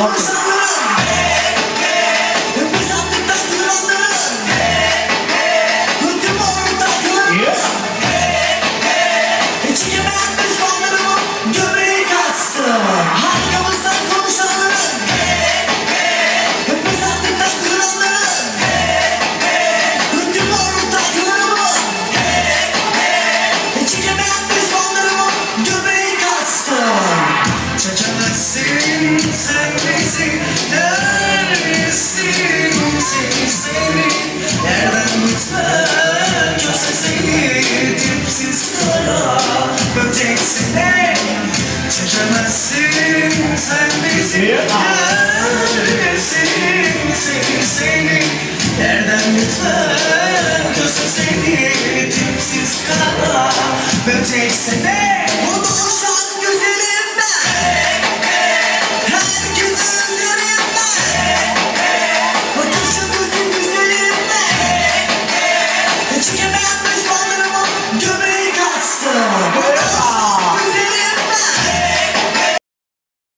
Welcome. misin? Sen bizi der misin? Seni seni nereden gitmem Yoksa seni dipsiz kara Böceksin de çekemezsin. Sen bizi der misin? Seni seni nereden gitmem Yoksa seni dipsiz kara Böceksin de